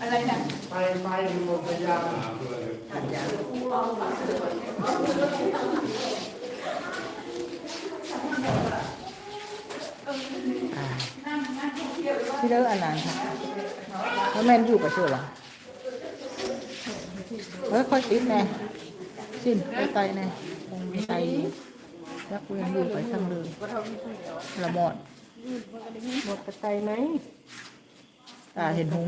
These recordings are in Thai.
อะไรนะไปไปหมดพยายามที่เลิกอันนั้นค่ะแล้วแม่นอยู่กับเชื่อหรอเฮ้ยค่อยติดแน่สิ้นไปไตแน่ งมีไตแล้วกูยังอยู่ไปทั้งเลยละหมดหมดกระไตไหมตาเห็นหง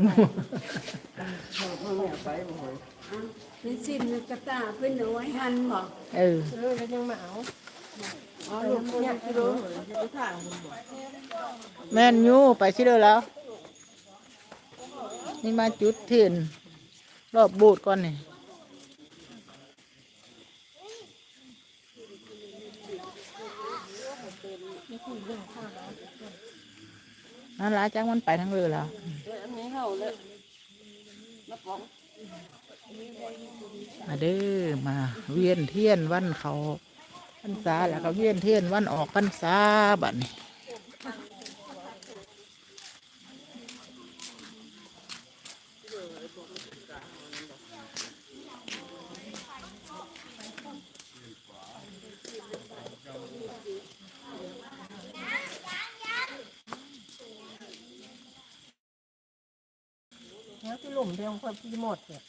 เป็นสิ้นกระตาเป็นเอาไว้หันบอกเออเออแล้วยังมาเอาอ๋อลูกเนี่ยกิโลจะไปถ่างคุณบอกแม่นอยู่ไปสิเด้อแล้ว นี่มาจุดเทียนรอบโบูดก่อนนี่ นั่นละจังมันไปทั้งเรือแล้วอันนี้เขาเลยนับปองมาเด้อมา เวียนเทียนวันเขาพรรษาแล้วก็เวียนเทียนวันออกพรรษาบัดนี้ เรื่องคนที่หมดเนี่ย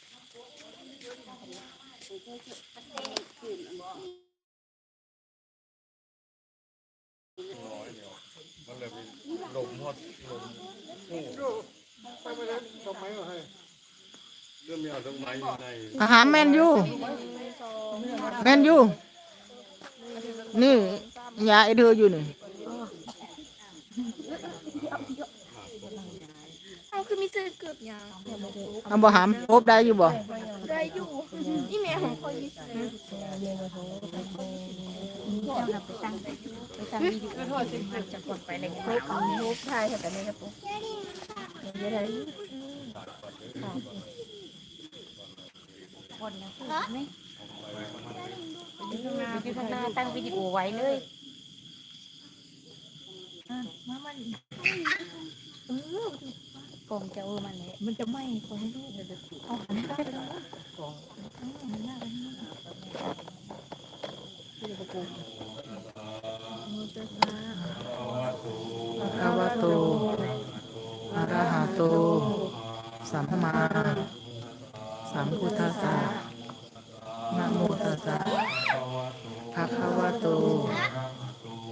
มันเลยเป็นลมหมดลมโอ้ยไปไม่ได้ต้องไม้มาให้เรื่องมีอาตกไม้อยู่ใหารแมนยูแมนยูนี่ยาไอเดืออยู่นี่ เอา คือมีเสื้อเกือบยาวเอาบ่หามพบได้อยู่บ่ได้อยู่นี่แม่ของคอยยิสลูกชายแต่ไม่กระปุกเยอะเลยอยู่ข้างหน้าตั้งวิดีโอไว้เลยก องจะเออมันเลยมันจะไหม้คนลูกเอาหันหน้าไปด้แล้วอะภาวะโตอะระหะโตสัมมาสัมพุทธัสสะนะโมตัสสะภะคะวะโต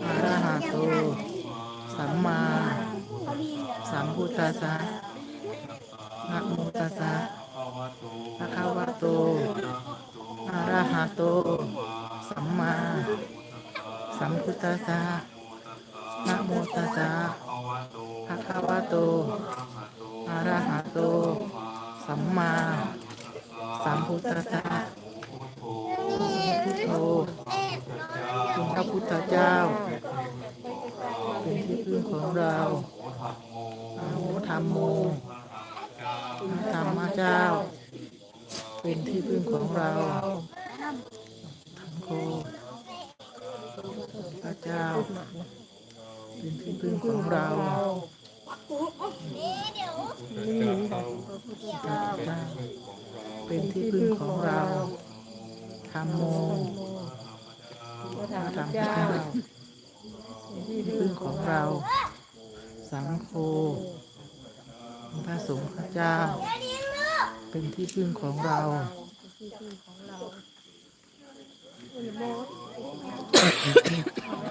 อะระหะโต สัมมา สัมพุทธัสสะ สัสสะนะโมตัสสะภะคะวะโตอะระหะโต สัมมาสัมพุทธัสสะพุทโธคุณพระพุทธเจ้า เป็นที่พึ่งของเราอะโมธรรมโมธรรมเจ้า เป็นที่พึ่งของเรา เป็นที่พึ่งของเราธรรมโมพระธรรมเจ้าเป็นที่พึ่งของเรา สังโฆพระสงฆ์พระเจ้า เป็นที่พึ่งของเรา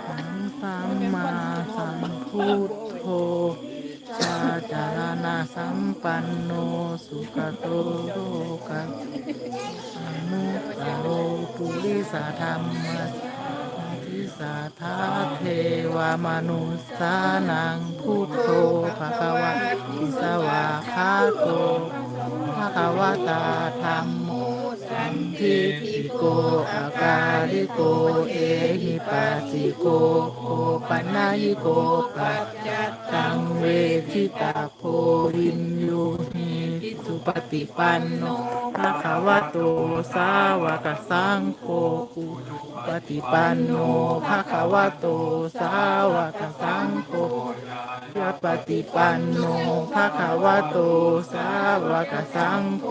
สัมปัมมาสัมพุทโธชาจารณา สัมปันโนสุขโตโลกัสอนุตโรปุริสธรรมทิสาธาเทวามนุสสานังพุทโธภะคะวะอิสวาคาโตภะคะวะตาธรรมโมสันทิติ โกอาการิโก เอหิปัสสิโกโอปัญญิโกปัจจตังเวทิตาโพวินยูหิสุปฏิปันโนภะคะวะโต สาวกสังโฆอุปฏิปันโนภะคะวะโต สาวกสังโฆยะปฏิปันโนภะคะวะโต สาวกสังโฆ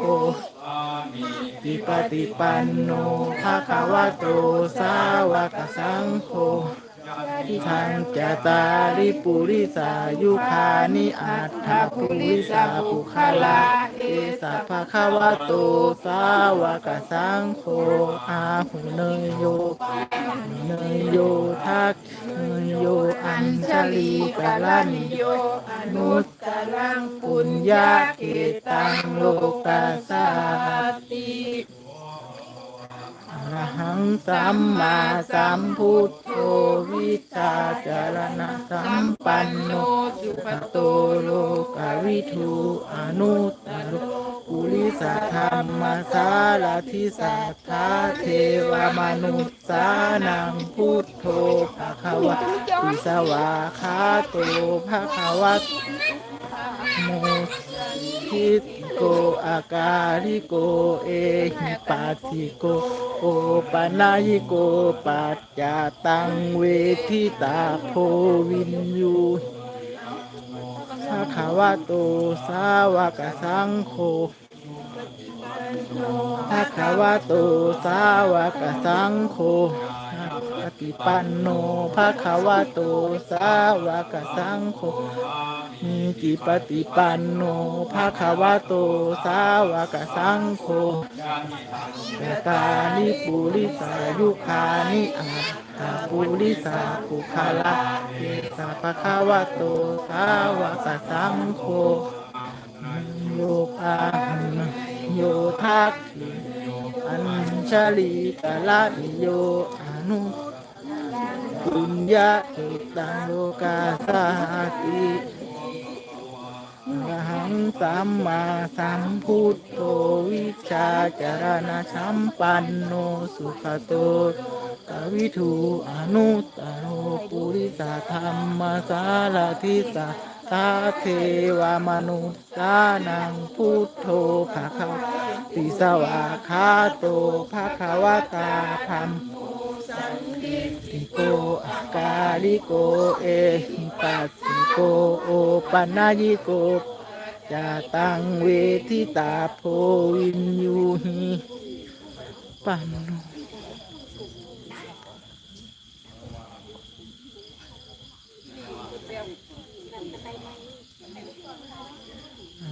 อิปฏิปันโนภะคะวะโตสาวกสังโฆ ทิทังจตาริปุริสายุคานิอัตถปุริสาปุคลา เอสัพพะคะวะโตสาวกสังโฆอาหุเนยโยเนยโยทักเนยโยอัญชลีกาลนิโยอนุตตรังปุญญาเกตังโลกัสสา งสัมมาสัมพุทโธวิชาจารณะสัมปันโนสุขโตโลกวิทูอนุตตร ปุริสธรรมสารทิสัทธาเทวมนุษสานังพุทโธภะคะวะติสวาคาโตภะคะวะโมทิตโกอากาลิโกเอหิปัสสิโกโอปนายิโกปัจจาตังเวทิตาโพวินยูสาขาวะโตสาวกสังโฆ สาขาวะโตสาวกสังโฆปฏิปันโนภะคะวะโตสาวกสังโฆมีจิปฏิปันโนภาคะวะโตสาวกสังโฆเปตานิปุริสายุคานิอาตาปุริสาปุคาลาเอสาภะคะวะโตสาวกสังโฆโยปา โยทักขิอัญชลีกาลานิโยอนุปุญญาเอตังโลกาสาติอรหังสัมมาสัมพุทโธวิชาจารณะสัมปันโนสุขโตกวิทูอนุตโรปุริสธรรมสารทิสา ตาเทวมนุษย์สานังพุทโธภะคะติสวาคาโตภะควตาธรรมติโกอากาลิโกเอหิปัสสิโกโอปัญญิโกจาตังเวทิตาโพวินยูหิปันโน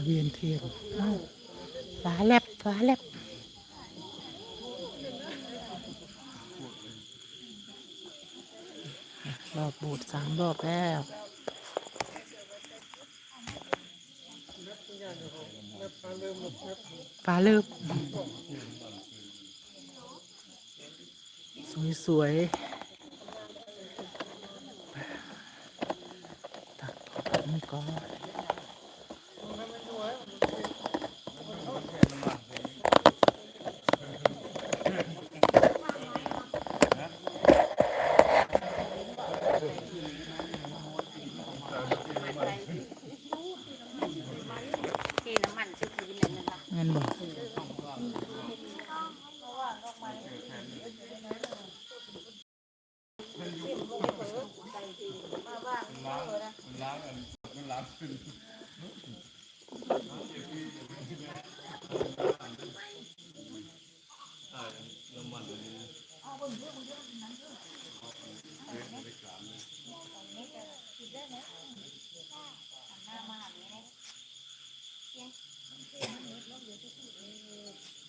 เวียนเทียนฟ้าแลบฟ้าแลบรอบบูดสามรอบแล้วฟ้าเลิบสวยสวยตักนี่ก็ กินพวกไปเปิดไปที่มาบ้านเปิดนะมันล้างมันมันล้างขึ้นหน้ามาแบบนี้เลยเจ๊เจ๊มันเล็กลงเยอะที่สุดเลย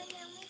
Bye, Mommy.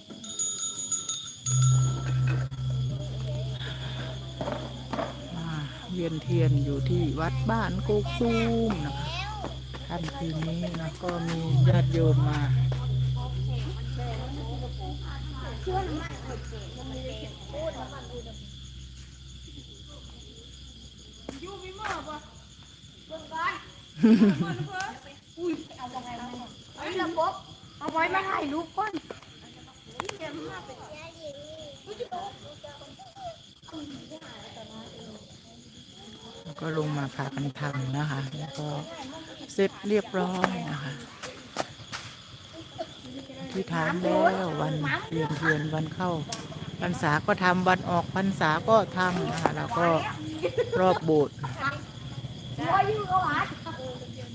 ียนเทียนอยู่ที่วัดบ้านโกกตูมนะคะค่ำคืนนี้นะก็มีญาติโยมมาเอาไว้มาถ่ายรูปก่อน ก็ลงมาพากันทำนะคะ แล้วก็เสร็จเรียบร้อยนะคะ ที่ถามแล้ววันเรียนเทียนวันเข้าพรรษาก็ทำวันออกพรรษาก็ทำนะคะแล้วก็รอบโบสถ์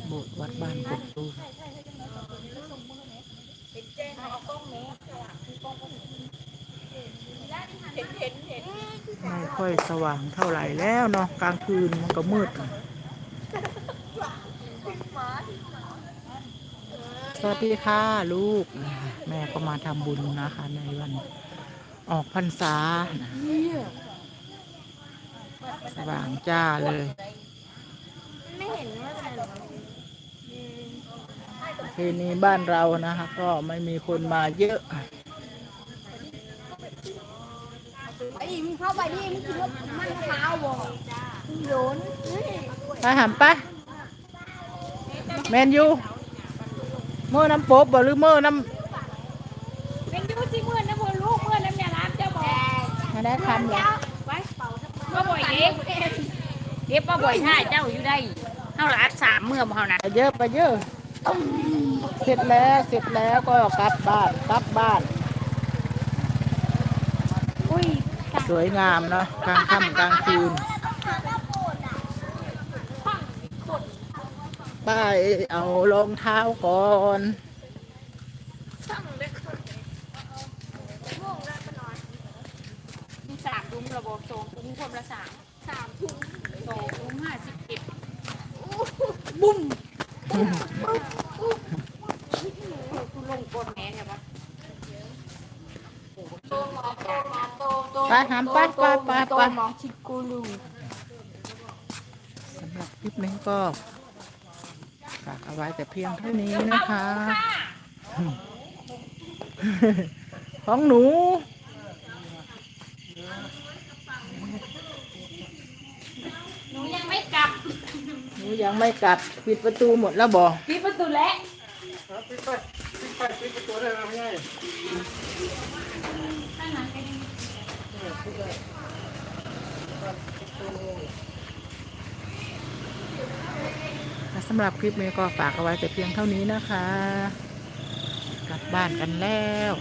โบสถ์วัดบ้านกกตูม ไม่ค่อยสว่างเท่าไหร่แล้วเนาะกลางคืนมันก็มืด สวัสดีค่ะลูก แม่ก็มาทำบุญนะคะ ในวันออกพรรษานะสว่างจ้าเลย ไม่เห็นว่าอะไรหรอกทีนี้บ้านเรานะคะ ก็ไม่มีคนมาเยอะ ไอ้มึงเข้าไปดิมึงคิดว่ามันเท้าบ่โยนไปหามไปแมนยูเมื่อน้ำโป๊บบ่หรือเมื่อน้เป็นยูสิเมื่อนะพ่อลูกเมื่อน้ำยาล้างจะบอกำไม่ได้คำเหรอไว้ก็บ่อยเด็กเด็กมาบ่อยท่าเจ้าอยู่ได้เท่าละอัดสามเมื่อบ่เท่านั้นไปเยอะไปเยอะเสร็จแล้วเสร็จแล้วก็กลับบ้านกลับบ้าน อุ้ย สวยงามเนาะกลางค่ำกลางคืนไป้ายเอารองเท้าก่อนมีสามดุมระบบสองดุมคนละสามสามถุงสองดุมห้าสิบเอ็ดบุ้มคุณลงกลแม่เนี่ยปะ ไปหามไปไปไปไปมองชิกูลุงสำหรับคลิปนี้ก็ฝากเอาไว้แต่เพียงเท่านี้นะคะ ของหนูหนูยังไม่กลับหนูยังไม่กลับปิดประตูหมดแล้วบอกปิดประตูแล้วปิดไปปิดไปปิดประตูได้ไหมไม่ใช่ สำหรับคลิปนี้ก็ฝากเอาไว้แต่เพียงเท่านี้นะคะ กลับบ้านกันแล้ว